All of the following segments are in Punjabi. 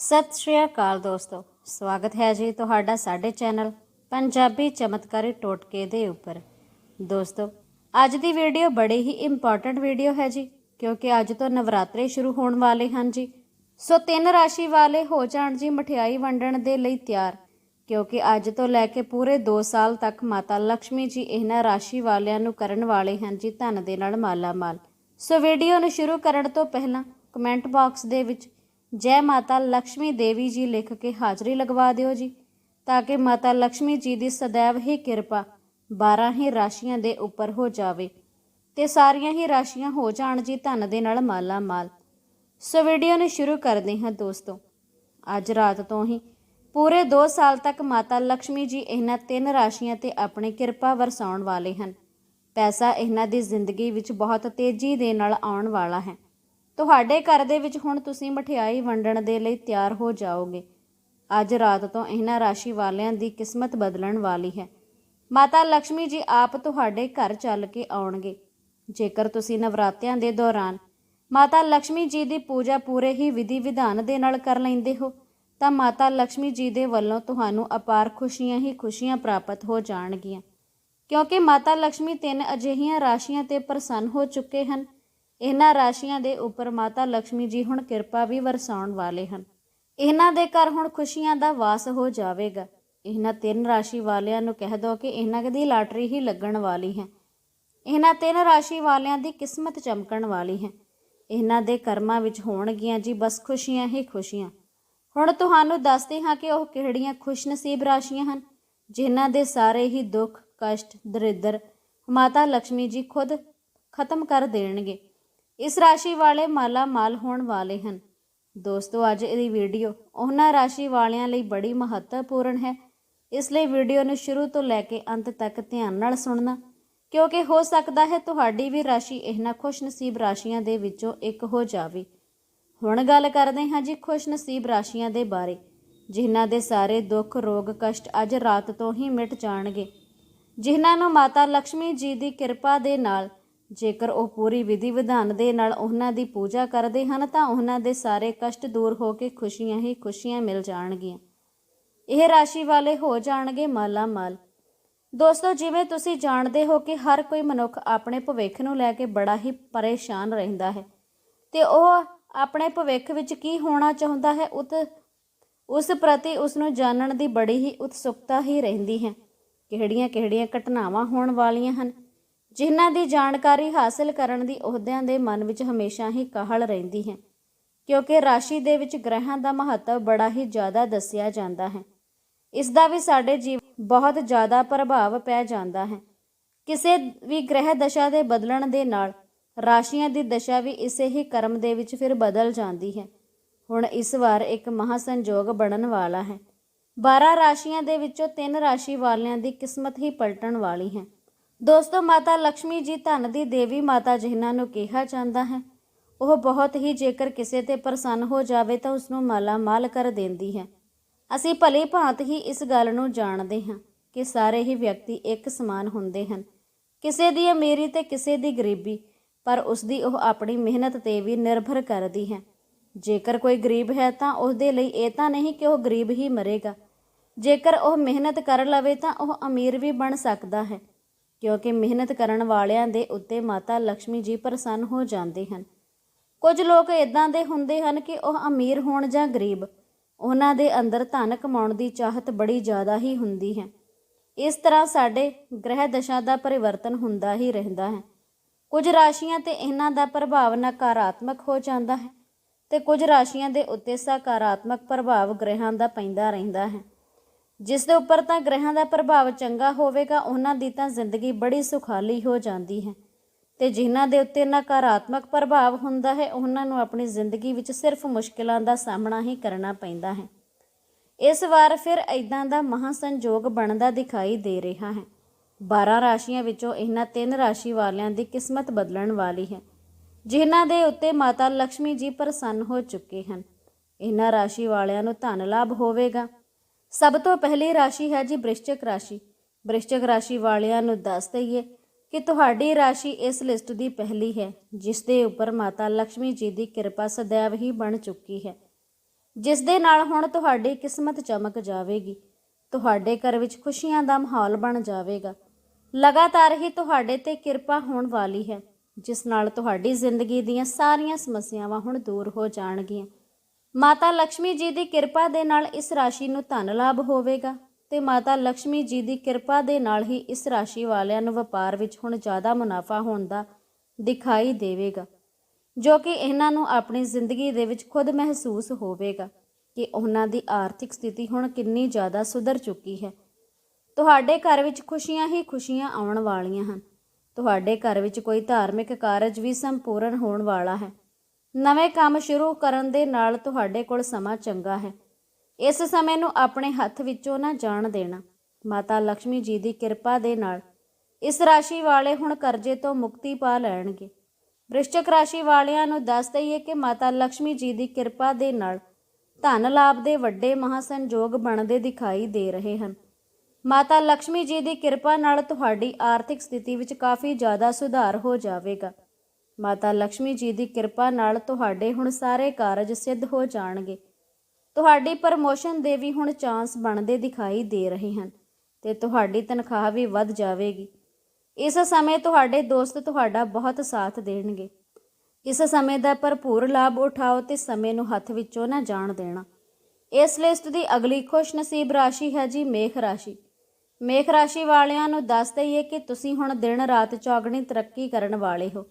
ਸਤਿ ਸ਼੍ਰੀ ਅਕਾਲ ਦੋਸਤੋ। ਸਵਾਗਤ ਹੈ ਜੀ ਤੁਹਾਡਾ ਸਾਡੇ ਚੈਨਲ ਪੰਜਾਬੀ ਚਮਤਕਾਰੀ ਟੋਟਕੇ ਦੇ ਉੱਪਰ। ਦੋਸਤੋ, ਅੱਜ ਦੀ ਵੀਡੀਓ ਬੜੀ ਹੀ ਇੰਪੋਰਟੈਂਟ ਵੀਡੀਓ ਹੈ ਜੀ, ਕਿਉਂਕਿ ਅੱਜ ਤੋਂ ਨਵਰਾਤਰੇ ਸ਼ੁਰੂ ਹੋਣ ਵਾਲੇ ਹਨ ਜੀ। ਸੋ ਤਿੰਨ ਰਾਸ਼ੀ ਵਾਲੇ ਹੋ ਜਾਣ ਜੀ ਮਠਿਆਈ ਵੰਡਣ ਦੇ ਲਈ ਤਿਆਰ, ਕਿਉਂਕਿ ਅੱਜ ਤੋਂ ਲੈ ਕੇ ਪੂਰੇ 2 ਸਾਲ ਤੱਕ ਮਾਤਾ ਲక్ష్ਮੀ ਜੀ ਇਹਨਾਂ ਰਾਸ਼ੀ ਵਾਲਿਆਂ ਨੂੰ ਕਰਨ ਵਾਲੇ ਹਨ ਜੀ ਧਨ ਦੇ ਨਾਲ ਮਾਲਾ ਮਾਲ ਸੋ ਵੀਡੀਓ ਨੂੰ ਸ਼ੁਰੂ ਕਰਨ ਤੋਂ ਪਹਿਲਾਂ ਕਮੈਂਟ ਬਾਕਸ ਦੇ ਵਿੱਚ ਜੈ ਮਾਤਾ ਲక్ష్ਮੀ ਦੇਵੀ ਜੀ ਲਿਖ ਕੇ ਹਾਜ਼ਰੀ ਲਗਵਾ ਦਿਓ ਜੀ, ਤਾਂ ਕਿ ਮਾਤਾ ਲక్ష్ਮੀ ਜੀ ਦੀ ਸਦੈਵ ਹੀ ਕਿਰਪਾ 12 ਹੀ ਰਾਸ਼ੀਆਂ ਦੇ ਉੱਪਰ ਹੋ ਜਾਵੇ ਤੇ ਸਾਰੀਆਂ ਹੀ ਰਾਸ਼ੀਆਂ ਹੋ ਜਾਣ ਜੀ ਧਨ ਦੇ ਨਾਲ ਮਾਲਾ ਮਾਲ। ਸੋ ਵੀਡੀਓ ਨੂੰ ਸ਼ੁਰੂ ਕਰਦੇ ਹਾਂ ਦੋਸਤੋ। ਅੱਜ ਰਾਤ ਤੋਂ ਹੀ ਪੂਰੇ 2 ਸਾਲ ਤੱਕ ਮਾਤਾ ਲక్ష్ਮੀ ਜੀ ਇਹਨਾਂ ਤਿੰਨ ਰਾਸ਼ੀਆਂ ਤੇ ਆਪਣੀ ਕਿਰਪਾ ਵਰਸਾਉਣ ਵਾਲੇ ਹਨ। ਪੈਸਾ ਇਹਨਾਂ ਦੀ ਜ਼ਿੰਦਗੀ ਵਿੱਚ ਬਹੁਤ ਤੇਜ਼ੀ ਦੇ ਨਾਲ ਆਉਣ ਵਾਲਾ ਹੈ। ਤੁਹਾਡੇ ਘਰ ਦੇ ਵਿੱਚ ਹੁਣ ਤੁਸੀਂ ਮਠਿਆਈ ਵੰਡਣ ਦੇ ਲਈ ਤਿਆਰ ਹੋ ਜਾਓਗੇ। ਅੱਜ ਰਾਤ ਤੋਂ ਇਹਨਾਂ ਰਾਸ਼ੀ ਵਾਲਿਆਂ ਦੀ ਕਿਸਮਤ ਬਦਲਣ ਵਾਲੀ ਹੈ। ਮਾਤਾ ਲక్ష్ਮੀ ਜੀ ਆਪ ਤੁਹਾਡੇ ਘਰ ਚੱਲ ਕੇ ਆਉਣਗੇ। ਜੇਕਰ ਤੁਸੀਂ ਨਵਰਾਤਿਆਂ ਦੇ ਦੌਰਾਨ ਮਾਤਾ ਲక్ష్ਮੀ ਜੀ ਦੀ ਪੂਜਾ ਪੂਰੇ ਹੀ ਵਿਧੀ ਵਿਧਾਨ ਦੇ ਨਾਲ ਕਰ ਲੈਂਦੇ ਹੋ, ਤਾਂ ਮਾਤਾ ਲక్ష్ਮੀ ਜੀ ਦੇ ਵੱਲੋਂ ਤੁਹਾਨੂੰ ਅਪਾਰ ਖੁਸ਼ੀਆਂ ਹੀ ਖੁਸ਼ੀਆਂ ਪ੍ਰਾਪਤ ਹੋ ਜਾਣਗੀਆਂ। ਕਿਉਂਕਿ ਮਾਤਾ ਲక్ష్ਮੀ ਤਿੰਨ ਅਜਿਹੀਆਂ ਰਾਸ਼ੀਆਂ ਤੇ ਪ੍ਰਸੰਨ ਹੋ ਚੁੱਕੇ ਹਨ ਇਹਨਾਂ ਰਾਸ਼ੀਆਂ ਦੇ ਉੱਪਰ ਮਾਤਾ ਲక్ష్ਮੀ ਜੀ ਹੁਣ ਕਿਰਪਾ ਵੀ ਵਰਸਾਉਣ ਵਾਲੇ ਹਨ। ਇਹਨਾਂ ਦੇ ਘਰ ਹੁਣ ਖੁਸ਼ੀਆਂ ਦਾ ਵਾਸ ਹੋ ਜਾਵੇਗਾ। ਇਹਨਾਂ ਤਿੰਨ ਰਾਸ਼ੀ ਵਾਲਿਆਂ ਨੂੰ ਕਹਿ ਦੋ ਕਿ ਇਹਨਾਂ ਦੀ ਲਾਟਰੀ ਹੀ ਲੱਗਣ ਵਾਲੀ ਹੈ। ਇਹਨਾਂ ਤਿੰਨ ਰਾਸ਼ੀ ਵਾਲਿਆਂ ਦੀ ਕਿਸਮਤ ਚਮਕਣ ਵਾਲੀ ਹੈ। ਇਹਨਾਂ ਦੇ ਕਰਮਾਂ ਵਿੱਚ ਹੋਣਗੀਆਂ ਜੀ ਬਸ ਖੁਸ਼ੀਆਂ ਹੀ ਖੁਸ਼ੀਆਂ। ਹੁਣ ਤੁਹਾਨੂੰ ਦੱਸਦੇ ਹਾਂ ਕਿ ਉਹ ਕਿਹੜੀਆਂ ਖੁਸ਼ਨਸੀਬ ਰਾਸ਼ੀਆਂ ਹਨ, ਜਿਨ੍ਹਾਂ ਦੇ ਸਾਰੇ ਹੀ ਦੁੱਖ, ਕਸ਼ਟ, ਦਰਿਦਰ ਮਾਤਾ ਲక్ష్ਮੀ ਜੀ ਖੁਦ ਖਤਮ ਕਰ ਦੇਣਗੇ। ਇਸ ਰਾਸ਼ੀ ਵਾਲੇ ਮਾਲਾ ਮਾਲ ਹੋਣ ਵਾਲੇ ਹਨ। ਦੋਸਤੋ, ਅੱਜ ਇਹਦੀ ਵੀਡੀਓ ਉਹਨਾਂ ਰਾਸ਼ੀ ਵਾਲਿਆਂ ਲਈ ਬੜੀ ਮਹੱਤਵਪੂਰਨ ਹੈ। ਇਸ ਲਈ ਵੀਡੀਓ ਨੂੰ ਸ਼ੁਰੂ ਤੋਂ ਲੈ ਕੇ ਅੰਤ ਤੱਕ ਧਿਆਨ ਨਾਲ ਸੁਣਨਾ, ਕਿਉਂਕਿ ਹੋ ਸਕਦਾ ਹੈ ਤੁਹਾਡੀ ਵੀ ਰਾਸ਼ੀ ਇਹਨਾਂ ਖੁਸ਼ਨਸੀਬ ਰਾਸ਼ੀਆਂ ਦੇ ਵਿੱਚੋਂ ਇੱਕ ਹੋ ਜਾਵੇ। ਹੁਣ ਗੱਲ ਕਰਦੇ ਹਾਂ ਜੀ ਖੁਸ਼ਨਸੀਬ ਰਾਸ਼ੀਆਂ ਦੇ ਬਾਰੇ, ਜਿਨ੍ਹਾਂ ਦੇ ਸਾਰੇ ਦੁੱਖ, ਰੋਗ, ਕਸ਼ਟ ਅੱਜ ਰਾਤ ਤੋਂ ਹੀ ਮਿਟ ਜਾਣਗੇ। ਜਿਨ੍ਹਾਂ ਨੂੰ ਮਾਤਾ ਲక్ష్ਮੀ ਜੀ ਦੀ ਕਿਰਪਾ ਦੇ ਨਾਲ ਜੇਕਰ ਉਹ ਪੂਰੀ ਵਿਧੀ ਵਿਧਾਨ ਦੇ ਨਾਲ ਉਹਨਾਂ ਦੀ ਪੂਜਾ ਕਰਦੇ ਹਨ, ਤਾਂ ਉਹਨਾਂ ਦੇ ਸਾਰੇ ਕਸ਼ਟ ਦੂਰ ਹੋ ਕੇ ਖੁਸ਼ੀਆਂ ਹੀ ਖੁਸ਼ੀਆਂ ਮਿਲ ਜਾਣਗੀਆਂ। ਇਹ ਰਾਸ਼ੀ ਵਾਲੇ ਹੋ ਜਾਣਗੇ ਮਾਲਾ ਮਾਲ ਦੋਸਤੋ, ਜਿਵੇਂ ਤੁਸੀਂ ਜਾਣਦੇ ਹੋ ਕਿ ਹਰ ਕੋਈ ਮਨੁੱਖ ਆਪਣੇ ਭਵਿੱਖ ਨੂੰ ਲੈ ਕੇ ਬੜਾ ਹੀ ਪਰੇਸ਼ਾਨ ਰਹਿੰਦਾ ਹੈ, ਤੇ ਉਹ ਆਪਣੇ ਭਵਿੱਖ ਵਿੱਚ ਕੀ ਹੋਣਾ ਚਾਹੁੰਦਾ ਹੈ, ਉਤ, ਉਸ ਪ੍ਰਤੀ ਉਸ ਨੂੰ ਜਾਣਨ ਦੀ ਬੜੀ ਹੀ ਉਤਸੁਕਤਾ ਹੀ ਰਹਿੰਦੀ ਹੈ। ਕਿਹੜੀਆਂ ਕਿਹੜੀਆਂ ਘਟਨਾਵਾਂ ਹੋਣ ਵਾਲੀਆਂ ਹਨ? ਜਿਨ੍ਹਾਂ ਦੀ ਜਾਣਕਾਰੀ ਹਾਸਲ ਕਰਨ ਦੀ ਅਹੁਦਿਆਂ ਦੇ ਮਨ ਵਿੱਚ ਹਮੇਸ਼ਾ ਹੀ ਕਾਹਲ ਰਹਿੰਦੀ ਹੈ, ਕਿਉਂਕਿ ਰਾਸ਼ੀ ਦੇ ਵਿੱਚ ਗ੍ਰਹਿਾਂ ਦਾ ਮਹੱਤਵ ਬੜਾ ਹੀ ਜ਼ਿਆਦਾ ਦੱਸਿਆ ਜਾਂਦਾ ਹੈ। ਇਸ ਦਾ ਵੀ ਸਾਡੇ ਜੀਵ ਬਹੁਤ ਜ਼ਿਆਦਾ ਪ੍ਰਭਾਵ ਪੈ ਜਾਂਦਾ ਹੈ। ਕਿਸੇ ਵੀ ਗ੍ਰਹਿ ਦਸ਼ਾ ਦੇ ਬਦਲਣ ਦੇ ਨਾਲ ਰਾਸ਼ੀਆਂ ਦੀ ਦਸ਼ਾ ਵੀ ਇਸੇ ਹੀ ਕਰਮ ਦੇ ਵਿੱਚ ਫਿਰ ਬਦਲ ਜਾਂਦੀ ਹੈ। ਹੁਣ ਇਸ ਵਾਰ ਇੱਕ ਮਹਾ ਸੰਜੋਗ ਬਣਨ ਵਾਲਾ ਹੈ। 12 ਰਾਸ਼ੀਆਂ ਦੇ ਵਿੱਚੋਂ ਤਿੰਨ ਰਾਸ਼ੀ ਵਾਲਿਆਂ ਦੀ ਕਿਸਮਤ ਹੀ ਪਲਟਣ ਵਾਲੀ ਹੈ। ਦੋਸਤੋ, ਮਾਤਾ ਲక్ష్ਮੀ ਜੀ ਧਨ ਦੀ ਦੇਵੀ ਮਾਤਾ ਜਿਨ੍ਹਾਂ ਨੂੰ ਕਿਹਾ ਜਾਂਦਾ ਹੈ। ਉਹ ਬਹੁਤ ਹੀ ਜੇਕਰ ਕਿਸੇ ਤੇ ਪ੍ਰਸੰਨ ਹੋ ਜਾਵੇ ਤਾਂ ਉਸ ਨੂੰ ਮਾਲਾ ਮਾਲ ਕਰ ਦਿੰਦੀ ਹੈ। ਅਸੀਂ ਭਲੀ ਭਾਂਤ ਹੀ ਇਸ ਗੱਲ ਨੂੰ ਜਾਣਦੇ ਹਾਂ ਕਿ ਸਾਰੇ ਹੀ ਵਿਅਕਤੀ ਇੱਕ ਸਮਾਨ ਹੁੰਦੇ ਹਨ। ਕਿਸੇ ਦੀ ਅਮੀਰੀ ਤੇ ਕਿਸੇ ਦੀ ਗਰੀਬੀ, ਪਰ ਉਸ ਦੀ ਉਹ ਆਪਣੀ ਮਿਹਨਤ ਤੇ ਵੀ ਨਿਰਭਰ ਕਰਦੀ ਹੈ। ਜੇਕਰ ਕੋਈ ਗਰੀਬ ਹੈ ਤਾਂ ਉਸ ਦੇ ਲਈ ਇਹ ਤਾਂ ਨਹੀਂ ਕਿ ਉਹ ਗਰੀਬ ਹੀ ਮਰੇਗਾ। ਜੇਕਰ ਉਹ ਮਿਹਨਤ ਕਰ ਲਵੇ ਤਾਂ ਉਹ ਅਮੀਰ ਵੀ ਬਣ ਸਕਦਾ ਹੈ। ਕਿਉਂਕਿ ਮਿਹਨਤ ਕਰਨ ਵਾਲਿਆਂ ਦੇ ਉੱਤੇ ਮਾਤਾ ਲక్ష్ਮੀ ਜੀ ਪ੍ਰਸੰਨ ਹੋ ਜਾਂਦੇ ਹਨ। ਕੁਝ ਲੋਕ ਇਦਾਂ ਦੇ ਹੁੰਦੇ ਹਨ ਕਿ ਉਹ ਅਮੀਰ ਹੋਣ ਜਾਂ ਗਰੀਬ। ਉਹਨਾਂ ਦੇ ਅੰਦਰ ਧਨ ਕਮਾਉਣ ਦੀ ਚਾਹਤ ਬੜੀ ਜ਼ਿਆਦਾ ਹੀ ਹੁੰਦੀ ਹੈ। ਇਸ ਤਰ੍ਹਾਂ ਸਾਡੇ ਗ੍ਰਹਿ ਦਸ਼ਾ ਦਾ ਪਰਿਵਰਤਨ ਹੁੰਦਾ ਹੀ ਰਹਿੰਦਾ ਹੈ। ਕੁਝ ਰਾਸ਼ੀਆਂ ਤੇ ਇਹਨਾਂ ਦਾ ਪ੍ਰਭਾਵ ਨਕਾਰਾਤਮਕ ਹੋ ਜਾਂਦਾ ਹੈ ਤੇ ਕੁਝ ਰਾਸ਼ੀਆਂ ਦੇ ਉੱਤੇ ਸਕਾਰਾਤਮਕ ਪ੍ਰਭਾਵ ਗ੍ਰਹਿਾਂ ਦਾ ਪੈਂਦਾ ਰਹਿੰਦਾ ਹੈ। ਜਿਸ ਦੇ ਉੱਪਰ ਤਾਂ ਗ੍ਰਹਿਾਂ ਦਾ ਪ੍ਰਭਾਵ ਚੰਗਾ ਹੋਵੇਗਾ, ਉਹਨਾਂ ਦੀ ਤਾਂ ਜ਼ਿੰਦਗੀ ਬੜੀ ਸੁਖਾਲੀ ਹੋ ਜਾਂਦੀ ਹੈ। ਤੇ ਜਿਨ੍ਹਾਂ ਦੇ ਉੱਤੇ ਨਕਾਰਾਤਮਕ ਪ੍ਰਭਾਵ ਹੁੰਦਾ ਹੈ, ਉਹਨਾਂ ਨੂੰ ਆਪਣੀ ਜ਼ਿੰਦਗੀ ਵਿੱਚ ਸਿਰਫ ਮੁਸ਼ਕਿਲਾਂ ਦਾ ਸਾਹਮਣਾ ਹੀ ਕਰਨਾ ਪੈਂਦਾ ਹੈ। ਇਸ ਵਾਰ ਫਿਰ ਐਦਾਂ ਦਾ ਮਹਾ ਸੰਜੋਗ ਬਣਦਾ ਦਿਖਾਈ ਦੇ ਰਿਹਾ ਹੈ। 12 ਰਾਸ਼ੀਆਂ ਵਿੱਚੋਂ ਇਹਨਾਂ ਤਿੰਨ ਰਾਸ਼ੀ ਵਾਲਿਆਂ ਦੀ ਕਿਸਮਤ ਬਦਲਣ ਵਾਲੀ ਹੈ, ਜਿਨ੍ਹਾਂ ਦੇ ਉੱਤੇ ਮਾਤਾ ਲక్ష్ਮੀ ਜੀ ਪ੍ਰਸੰਨ ਹੋ ਚੁੱਕੇ ਹਨ। ਇਹਨਾਂ ਰਾਸ਼ੀ ਵਾਲਿਆਂ ਨੂੰ ਧਨ ਲਾਭ ਹੋਵੇਗਾ ਸਭ ਤੋਂ ਪਹਿਲੀ ਰਾਸ਼ੀ ਹੈ ਜੀ ਬ੍ਰਿਸ਼ਚਕ ਰਾਸ਼ੀ। ਬ੍ਰਿਸ਼ਚਕ ਰਾਸ਼ੀ ਵਾਲਿਆਂ ਨੂੰ ਦੱਸ ਦਈਏ ਕਿ ਤੁਹਾਡੀ ਰਾਸ਼ੀ ਇਸ ਲਿਸਟ ਦੀ ਪਹਿਲੀ ਹੈ, ਜਿਸ ਦੇ ਉੱਪਰ ਮਾਤਾ ਲక్ష్ਮੀ ਜੀ ਦੀ ਕਿਰਪਾ ਸਦੈਵ ਹੀ ਬਣ ਚੁੱਕੀ ਹੈ। ਜਿਸ ਦੇ ਨਾਲ ਹੁਣ ਤੁਹਾਡੀ ਕਿਸਮਤ ਚਮਕ ਜਾਵੇਗੀ, ਤੁਹਾਡੇ ਘਰ ਵਿੱਚ ਖੁਸ਼ੀਆਂ ਦਾ ਮਾਹੌਲ ਬਣ ਜਾਵੇਗਾ। ਲਗਾਤਾਰ ਹੀ ਤੁਹਾਡੇ ਤੇ ਕਿਰਪਾ ਹੋਣ ਵਾਲੀ ਹੈ, ਜਿਸ ਨਾਲ ਤੁਹਾਡੀ ਜ਼ਿੰਦਗੀ ਦੀਆਂ ਸਾਰੀਆਂ ਸਮੱਸਿਆਵਾਂ ਹੁਣ ਦੂਰ ਹੋ ਜਾਣਗੀਆਂ। ਮਾਤਾ ਲక్ష్ਮੀ ਜੀ ਦੀ ਕਿਰਪਾ ਦੇ ਨਾਲ ਇਸ ਰਾਸ਼ੀ ਨੂੰ ਧਨ ਲਾਭ ਹੋਵੇਗਾ ਤੇ ਮਾਤਾ ਲక్ష్ਮੀ ਜੀ ਦੀ ਕਿਰਪਾ ਦੇ ਨਾਲ ਹੀ ਇਸ ਰਾਸ਼ੀ ਵਾਲਿਆਂ ਨੂੰ ਵਪਾਰ ਵਿੱਚ ਹੁਣ ਜ਼ਿਆਦਾ ਮੁਨਾਫਾ ਹੋਣ ਦਾ ਦਿਖਾਈ ਦੇਵੇਗਾ, ਜੋ ਕਿ ਇਹਨਾਂ ਨੂੰ ਆਪਣੀ ਜ਼ਿੰਦਗੀ ਦੇ ਵਿੱਚ ਖੁਦ ਮਹਿਸੂਸ ਹੋਵੇਗਾ ਕਿ ਉਹਨਾਂ ਦੀ ਆਰਥਿਕ ਸਥਿਤੀ ਹੁਣ ਕਿੰਨੀ ਜ਼ਿਆਦਾ ਸੁਧਰ ਚੁੱਕੀ ਹੈ। ਤੁਹਾਡੇ ਘਰ ਵਿੱਚ ਖੁਸ਼ੀਆਂ ਹੀ ਖੁਸ਼ੀਆਂ ਆਉਣ ਵਾਲੀਆਂ ਹਨ। ਤੁਹਾਡੇ ਘਰ ਵਿੱਚ ਕੋਈ ਧਾਰਮਿਕ ਕਾਰਜ ਵੀ ਸੰਪੂਰਨ ਹੋਣ ਵਾਲਾ ਹੈ। ਨਵੇਂ ਕੰਮ ਸ਼ੁਰੂ ਕਰਨ ਦੇ ਨਾਲ ਤੁਹਾਡੇ ਕੋਲ ਸਮਾਂ ਚੰਗਾ ਹੈ। ਇਸ ਸਮੇਂ ਨੂੰ ਆਪਣੇ ਹੱਥ ਵਿੱਚੋਂ ਨਾ ਜਾਣ ਦੇਣਾ। ਮਾਤਾ ਲక్ష్ਮੀ ਜੀ ਦੀ ਕਿਰਪਾ ਦੇ ਨਾਲ ਇਸ ਰਾਸ਼ੀ ਵਾਲੇ ਹੁਣ ਕਰਜ਼ੇ ਤੋਂ ਮੁਕਤੀ ਪਾ ਲੈਣਗੇ। ਵ੍ਰਿਸ਼ਚਕ ਰਾਸ਼ੀ ਵਾਲਿਆਂ ਨੂੰ ਦੱਸ ਦਈਏ ਕਿ ਮਾਤਾ ਲక్ష్ਮੀ ਜੀ ਦੀ ਕਿਰਪਾ ਦੇ ਨਾਲ ਧਨ ਲਾਭ ਦੇ ਵੱਡੇ ਮਹਾਸੰਜੋਗ ਬਣਦੇ ਦਿਖਾਈ ਦੇ ਰਹੇ ਹਨ। ਮਾਤਾ ਲక్ష్ਮੀ ਜੀ ਦੀ ਕਿਰਪਾ ਨਾਲ ਤੁਹਾਡੀ ਆਰਥਿਕ ਸਥਿਤੀ ਵਿੱਚ ਕਾਫੀ ਜ਼ਿਆਦਾ ਸੁਧਾਰ ਹੋ ਜਾਵੇਗਾ। ਮਾਤਾ ਲక్ష్ਮੀ ਜੀ ਦੀ ਕਿਰਪਾ ਨਾਲ ਤੁਹਾਡੇ ਹੁਣ ਸਾਰੇ ਕਾਰਜ ਸਿੱਧ ਹੋ ਜਾਣਗੇ। ਤੁਹਾਡੀ ਪ੍ਰਮੋਸ਼ਨ ਦੇ ਵੀ ਹੁਣ ਚਾਂਸ ਬਣਦੇ ਦਿਖਾਈ ਦੇ ਰਹੇ ਹਨ ਤੇ ਤੁਹਾਡੀ ਤਨਖਾਹ ਵੀ ਵੱਧ ਜਾਵੇਗੀ। ਇਸ ਸਮੇਂ ਤੁਹਾਡੇ ਦੋਸਤ ਤੁਹਾਡਾ ਬਹੁਤ ਸਾਥ ਦੇਣਗੇ। ਇਸ ਸਮੇਂ ਦਾ ਭਰਪੂਰ ਲਾਭ ਉਠਾਓ ਤੇ ਸਮੇਂ ਨੂੰ ਹੱਥ ਵਿੱਚੋਂ ਨਾ ਜਾਣ ਦੇਣਾ। ਇਸ ਲਿਸਟ ਦੀ ਅਗਲੀ ਖੁਸ਼ ਨਸੀਬ ਰਾਸ਼ੀ ਹੈ ਜੀ ਮੇਖ ਰਾਸ਼ੀ। ਮੇਖ ਰਾਸ਼ੀ ਵਾਲਿਆਂ ਨੂੰ ਦੱਸ ਦਈਏ ਕਿ ਤੁਸੀਂ ਹੁਣ ਦਿਨ ਰਾਤ ਚੌਗਣੀ ਤਰੱਕੀ ਕਰਨ ਵਾਲੇ ਹੋ।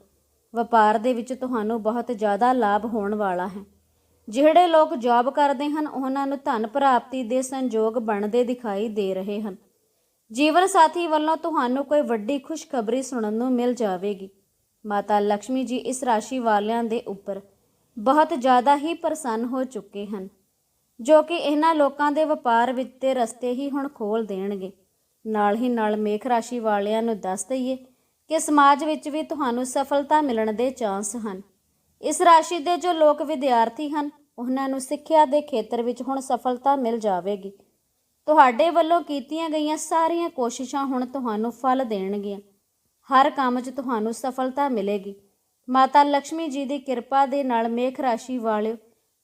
ਵਪਾਰ ਦੇ ਵਿੱਚ ਤੁਹਾਨੂੰ ਬਹੁਤ ਜ਼ਿਆਦਾ ਲਾਭ ਹੋਣ ਵਾਲਾ ਹੈ। ਜਿਹੜੇ ਲੋਕ ਜੌਬ ਕਰਦੇ ਹਨ, ਉਹਨਾਂ ਨੂੰ ਧਨ ਪ੍ਰਾਪਤੀ ਦੇ ਸੰਜੋਗ ਬਣਦੇ ਦਿਖਾਈ ਦੇ ਰਹੇ ਹਨ। ਜੀਵਨ ਸਾਥੀ ਵੱਲੋਂ ਤੁਹਾਨੂੰ ਕੋਈ ਵੱਡੀ ਖੁਸ਼ਖਬਰੀ ਸੁਣਨ ਨੂੰ ਮਿਲ ਜਾਵੇਗੀ। ਮਾਤਾ ਲక్ష్ਮੀ ਜੀ ਇਸ ਰਾਸ਼ੀ ਵਾਲਿਆਂ ਦੇ ਉੱਪਰ ਬਹੁਤ ਜ਼ਿਆਦਾ ਹੀ ਪ੍ਰਸੰਨ ਹੋ ਚੁੱਕੇ ਹਨ, ਜੋ ਕਿ ਇਹਨਾਂ ਲੋਕਾਂ ਦੇ ਵਪਾਰ ਵਿੱਚ ਤੇ ਰਸਤੇ ਹੀ ਹੁਣ ਖੋਲ ਦੇਣਗੇ। ਨਾਲ ਹੀ ਨਾਲ ਮੇਖ ਰਾਸ਼ੀ ਵਾਲਿਆਂ ਨੂੰ ਦੱਸ ਦਈਏ ਕਿ ਸਮਾਜ ਵਿੱਚ ਵੀ ਤੁਹਾਨੂੰ ਸਫਲਤਾ ਮਿਲਣ ਦੇ ਚਾਂਸ ਹਨ। ਇਸ ਰਾਸ਼ੀ ਦੇ ਜੋ ਲੋਕ ਵਿਦਿਆਰਥੀ ਹਨ, ਉਹਨਾਂ ਨੂੰ ਸਿੱਖਿਆ ਦੇ ਖੇਤਰ ਵਿੱਚ ਹੁਣ ਸਫਲਤਾ ਮਿਲ ਜਾਵੇਗੀ। ਤੁਹਾਡੇ ਵੱਲੋਂ ਕੀਤੀਆਂ ਗਈਆਂ ਸਾਰੀਆਂ ਕੋਸ਼ਿਸ਼ਾਂ ਹੁਣ ਤੁਹਾਨੂੰ ਫਲ ਦੇਣਗੀਆਂ। ਹਰ ਕੰਮ 'ਚ ਤੁਹਾਨੂੰ ਸਫਲਤਾ ਮਿਲੇਗੀ। ਮਾਤਾ ਲక్ష్ਮੀ ਜੀ ਦੀ ਕਿਰਪਾ ਦੇ ਨਾਲ ਮੇਖ ਰਾਸ਼ੀ ਵਾਲਿਓ,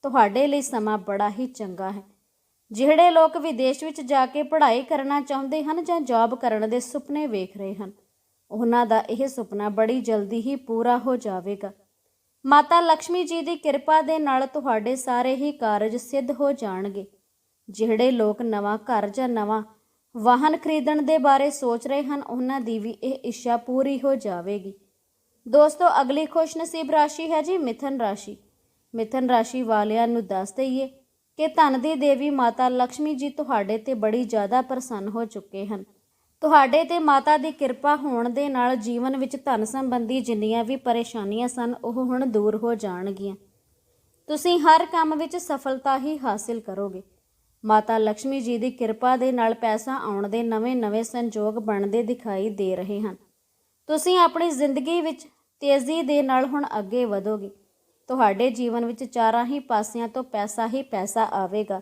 ਤੁਹਾਡੇ ਲਈ ਸਮਾਂ ਬੜਾ ਹੀ ਚੰਗਾ ਹੈ। ਜਿਹੜੇ ਲੋਕ ਵਿਦੇਸ਼ ਵਿੱਚ ਜਾ ਕੇ ਪੜ੍ਹਾਈ ਕਰਨਾ ਚਾਹੁੰਦੇ ਹਨ ਜਾਂ ਜੌਬ ਕਰਨ ਦੇ ਸੁਪਨੇ ਵੇਖ ਰਹੇ ਹਨ ਉਹਨਾਂ ਦਾ ਇਹ ਸੁਪਨਾ ਬੜੀ ਜਲਦੀ ਹੀ ਪੂਰਾ ਹੋ ਜਾਵੇਗਾ। ਮਾਤਾ ਲక్ష్ਮੀ ਜੀ ਦੀ ਕਿਰਪਾ ਦੇ ਨਾਲ ਤੁਹਾਡੇ ਸਾਰੇ ਹੀ ਕਾਰਜ ਸਿੱਧ ਹੋ ਜਾਣਗੇ। ਜਿਹੜੇ ਲੋਕ ਨਵਾਂ ਘਰ ਜਾਂ ਨਵਾਂ ਵਾਹਨ ਖਰੀਦਣ ਦੇ ਬਾਰੇ ਸੋਚ ਰਹੇ ਹਨ, ਉਹਨਾਂ ਦੀ ਵੀ ਇਹ ਇੱਛਾ ਪੂਰੀ ਹੋ ਜਾਵੇਗੀ। ਦੋਸਤੋ, ਅਗਲੀ ਖੁਸ਼ ਨਸੀਬ ਰਾਸ਼ੀ ਹੈ ਜੀ ਮਿਥਨ ਰਾਸ਼ੀ। ਮਿਥਨ ਰਾਸ਼ੀ ਵਾਲਿਆਂ ਨੂੰ ਦੱਸ ਦਈਏ ਕਿ ਧਨ ਦੀ ਦੇਵੀ ਮਾਤਾ ਲక్ష్ਮੀ ਜੀ ਤੁਹਾਡੇ ਤੇ ਬੜੀ ਜ਼ਿਆਦਾ ਪ੍ਰਸੰਨ ਹੋ ਚੁੱਕੇ ਹਨ। ਤੁਹਾਡੇ ਤੇ ਮਾਤਾ ਦੀ ਕਿਰਪਾ ਹੋਣ ਦੇ ਨਾਲ ਜੀਵਨ ਵਿੱਚ ਧਨ ਸੰਬੰਧੀ ਜਿੰਨੀਆਂ ਵੀ ਪਰੇਸ਼ਾਨੀਆਂ ਸਨ, ਉਹ ਹੁਣ ਦੂਰ ਹੋ ਜਾਣਗੀਆਂ। ਤੁਸੀਂ ਹਰ ਕੰਮ ਵਿੱਚ ਸਫਲਤਾ ਹੀ ਹਾਸਿਲ ਕਰੋਗੇ। ਮਾਤਾ ਲక్ష్ਮੀ ਜੀ ਦੀ ਕਿਰਪਾ ਦੇ ਨਾਲ ਪੈਸਾ ਆਉਣ ਦੇ ਨਵੇਂ-ਨਵੇਂ ਸੰਜੋਗ ਬਣਦੇ ਦਿਖਾਈ ਦੇ ਰਹੇ ਹਨ। ਤੁਸੀਂ ਆਪਣੀ ਜ਼ਿੰਦਗੀ ਵਿੱਚ ਤੇਜ਼ੀ ਦੇ ਨਾਲ ਹੁਣ ਅੱਗੇ ਵਧੋਗੇ। ਤੁਹਾਡੇ ਜੀਵਨ ਵਿੱਚ ਚਾਰਾਂ ਹੀ ਪਾਸਿਆਂ ਤੋਂ ਪੈਸਾ ਹੀ ਪੈਸਾ ਆਵੇਗਾ।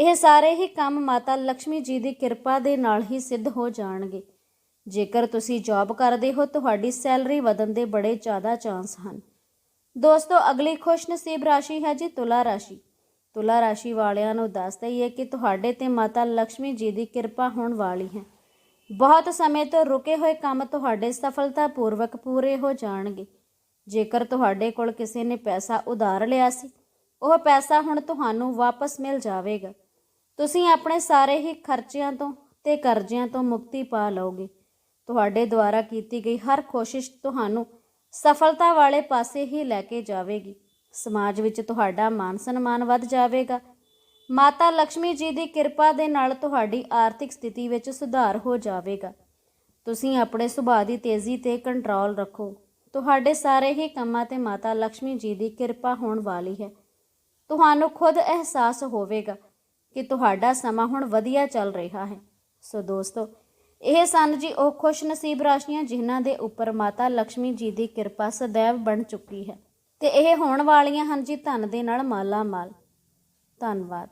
ਇਹ ਸਾਰੇ ਹੀ ਕੰਮ ਮਾਤਾ ਲక్ష్ਮੀ ਜੀ ਦੀ ਕਿਰਪਾ ਦੇ ਨਾਲ ਹੀ ਸਿੱਧ ਹੋ ਜਾਣਗੇ। ਜੇਕਰ ਤੁਸੀਂ ਜੌਬ ਕਰਦੇ ਹੋ, ਤੁਹਾਡੀ ਸੈਲਰੀ ਵਧਣ ਦੇ ਬੜੇ ਜ਼ਿਆਦਾ ਚਾਂਸ ਹਨ। ਦੋਸਤੋ, ਅਗਲੀ ਖੁਸ਼ਨਸੀਬ ਰਾਸ਼ੀ ਹੈ ਜੀ ਤੁਲਾ ਰਾਸ਼ੀ। ਤੁਲਾ ਰਾਸ਼ੀ ਵਾਲਿਆਂ ਨੂੰ ਦੱਸ ਦਈਏ ਕਿ ਤੁਹਾਡੇ ਤੇ ਮਾਤਾ ਲక్ష్ਮੀ ਜੀ ਦੀ ਕਿਰਪਾ ਹੋਣ ਵਾਲੀ ਹੈ। ਬਹੁਤ ਸਮੇਂ ਤੋਂ ਰੁਕੇ ਹੋਏ ਕੰਮ ਤੁਹਾਡੇ ਸਫਲਤਾ ਪੂਰਵਕ ਪੂਰੇ ਹੋ ਜਾਣਗੇ। ਜੇਕਰ ਤੁਹਾਡੇ ਕੋਲ ਕਿਸੇ ਨੇ ਪੈਸਾ ਉਧਾਰ ਲਿਆ ਸੀ, ਉਹ ਪੈਸਾ ਹੁਣ ਤੁਹਾਨੂੰ ਵਾਪਸ ਮਿਲ ਜਾਵੇਗਾ। ਤੁਸੀਂ ਆਪਣੇ ਸਾਰੇ ਹੀ ਖਰਚਿਆਂ ਤੋਂ ਤੇ ਕਰਜ਼ਿਆਂ ਤੋਂ ਮੁਕਤੀ ਪਾ ਲਓਗੇ। ਤੁਹਾਡੇ ਦੁਆਰਾ ਕੀਤੀ ਗਈ ਹਰ ਕੋਸ਼ਿਸ਼ ਤੁਹਾਨੂੰ ਸਫਲਤਾ ਵਾਲੇ ਪਾਸੇ ਹੀ ਲੈ ਕੇ ਜਾਵੇਗੀ। ਸਮਾਜ ਵਿੱਚ ਤੁਹਾਡਾ ਮਾਨ ਸਨਮਾਨ ਵੱਧ ਜਾਵੇਗਾ। ਮਾਤਾ ਲక్ష్ਮੀ ਜੀ ਦੀ ਕਿਰਪਾ ਦੇ ਨਾਲ ਤੁਹਾਡੀ ਆਰਥਿਕ ਸਥਿਤੀ ਵਿੱਚ ਸੁਧਾਰ ਹੋ ਜਾਵੇਗਾ। ਤੁਸੀਂ ਆਪਣੇ ਸੁਭਾਅ ਦੀ ਤੇਜ਼ੀ ਤੇ ਕੰਟਰੋਲ ਰੱਖੋ। ਤੁਹਾਡੇ ਸਾਰੇ ਹੀ ਕੰਮਾਂ ਤੇ ਮਾਤਾ ਲక్ష్ਮੀ ਜੀ ਦੀ ਕਿਰਪਾ ਹੋਣ ਵਾਲੀ ਹੈ। ਤੁਹਾਨੂੰ ਖੁਦ ਅਹਿਸਾਸ ਹੋਵੇਗਾ ਕਿ ਤੁਹਾਡਾ ਸਮਾਂ ਹੁਣ ਵਧੀਆ ਚੱਲ ਰਿਹਾ ਹੈ। ਸੋ ਦੋਸਤੋ, ਇਹ ਸਨ ਜੀ ਉਹ ਖੁਸ਼ ਨਸੀਬ ਰਾਸ਼ੀਆਂ ਜਿਨ੍ਹਾਂ ਦੇ ਉੱਪਰ ਮਾਤਾ ਲక్ష్ਮੀ ਜੀ ਦੀ ਕਿਰਪਾ ਸਦੈਵ ਬਣ ਚੁੱਕੀ ਹੈ। ਤੇ ਇਹ ਹੋਣ ਵਾਲੀਆਂ ਹਨ ਜੀ ਧਨ ਦੇ ਨਾਲ ਮਾਲਾ ਮਾਲ ਧੰਨਵਾਦ।